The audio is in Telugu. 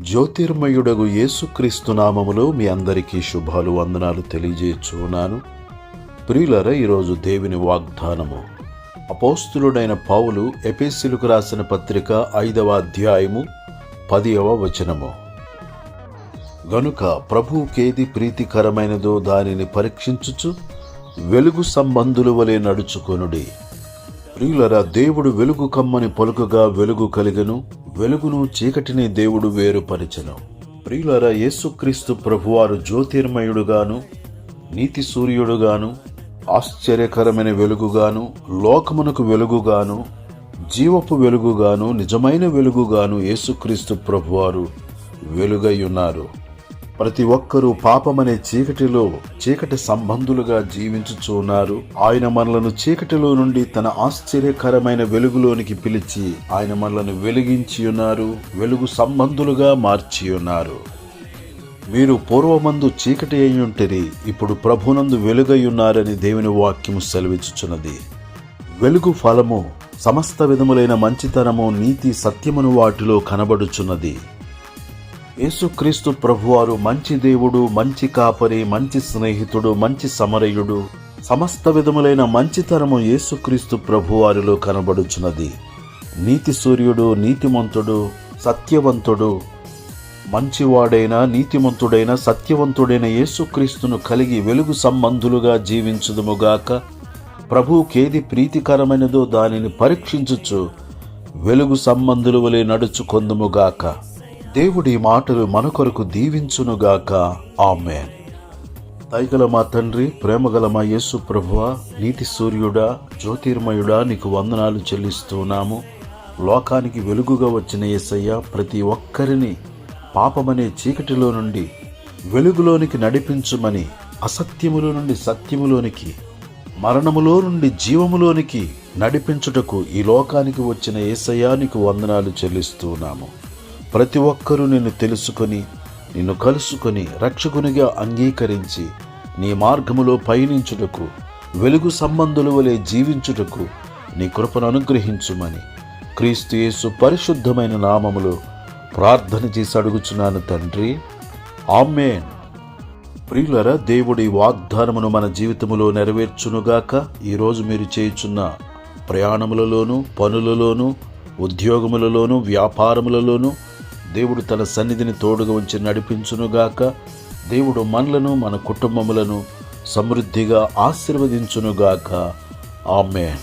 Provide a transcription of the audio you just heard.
జ్యోతిర్మయుడగు యేసుక్రీస్తు నామములో మీ అందరికీ శుభాలు వందనాలు తెలియజేస్తున్నాను ప్రియులర ఈరోజు దేవుని వాగ్దానము. అపోస్తులుడైన పావులు ఎపిసిలుకు రాసిన పత్రిక ఐదవ అధ్యాయము పదియవ వచనము. గనుక ప్రభువుకేది ప్రీతికరమైనదో దానిని పరీక్షించుచు వెలుగు సంబంధుల వలె నడుచుకొనుడి. ప్రియులరా దేవుడు వెలుగు కమ్మని పలుకగా వెలుగు కలిగను. వెలుగును చీకటిని దేవుడు వేరుపరిచెను. ప్రియులరా యేసుక్రీస్తు ప్రభువారు జ్యోతిర్మయుడుగాను నీతి సూర్యుడుగాను ఆశ్చర్యకరమైన వెలుగుగాను లోకమునకు వెలుగుగాను జీవపు వెలుగుగాను నిజమైన వెలుగుగాను యేసుక్రీస్తు ప్రభువారు వెలుగై ఉన్నారు. ప్రతి ఒక్కరూ పాపమనే చీకటిలో చీకటి సంబంధులుగా జీవించుచు ఉన్నారు. ఆయన మనలను చీకటిలో నుండి తన ఆశ్చర్యకరమైన వెలుగులోనికి పిలిచి ఆయన మనలను వెలిగించి ఉన్నారు వెలుగు సంబంధులుగా మార్చి ఉన్నారు. మీరు పూర్వమందు చీకటి అయి ఇప్పుడు ప్రభునందు వెలుగై ఉన్నారని దేవుని వాక్యము సెలవిచ్చుచున్నది. వెలుగు ఫలము సమస్త విధములైన మంచితనము నీతి సత్యమును వాటిలో కనబడుచున్నది. యేసుక్రీస్తు ప్రభువారు మంచి దేవుడు మంచి కాపరి మంచి స్నేహితుడు మంచి సమరయుడు. సమస్త విధములైన మంచితనము యేసుక్రీస్తు ప్రభువారిలో కనబడుచున్నది. నీతి సూర్యుడు నీతిమంతుడు సత్యవంతుడు. మంచివాడైన నీతిమంతుడైన సత్యవంతుడైన యేసుక్రీస్తును కలిగి వెలుగు సంబంధులుగా జీవించుదుముగాక ప్రభువుకేది ప్రీతికరమైనదో దానిని పరీక్షించుచు వెలుగు సంబంధులు వలె నడుచుకొందుముగాక. దేవుడి మాటలు మన కొరకు దీవించునుగాక. ఆమెన్. దయగల మా తండ్రి ప్రేమగల మా యేసు ప్రభువ నీతి సూర్యుడా జ్యోతిర్మయుడా నీకు వందనాలు చెల్లిస్తున్నాము. లోకానికి వెలుగుగా వచ్చిన యేసయ్య ప్రతి ఒక్కరిని పాపమనే చీకటిలో నుండి వెలుగులోనికి నడిపించుమని అసత్యములో నుండి సత్యములోనికి మరణములో నుండి జీవములోనికి నడిపించుటకు ఈ లోకానికి వచ్చిన ఏసయ్యానికి వందనాలు చెల్లిస్తున్నాము. ప్రతి ఒక్కరూ నిన్ను తెలుసుకొని నిన్ను కలుసుకొని రక్షకునిగా అంగీకరించి నీ మార్గములో పయనించుటకు వెలుగు సంబంధుల వలె జీవించుటకు నీ కృపను అనుగ్రహించుమని క్రీస్తు యేసు పరిశుద్ధమైన నామములో ప్రార్థన చేసి అడుగుచున్నాను తండ్రి. ఆమెన్. ప్రియులర దేవుడి వాగ్దానమును మన జీవితములో నెరవేర్చునుగాక ఈరోజు మీరు చేయుచున్న ప్రయాణములలోనూ పనులలోనూ ఉద్యోగములలోనూ వ్యాపారములలోనూ దేవుడు తన సన్నిధిని తోడుగా ఉంచి నడిపించునుగాక దేవుడు మనలను మన కుటుంబములను సమృద్ధిగా ఆశీర్వదించునుగాక. ఆమె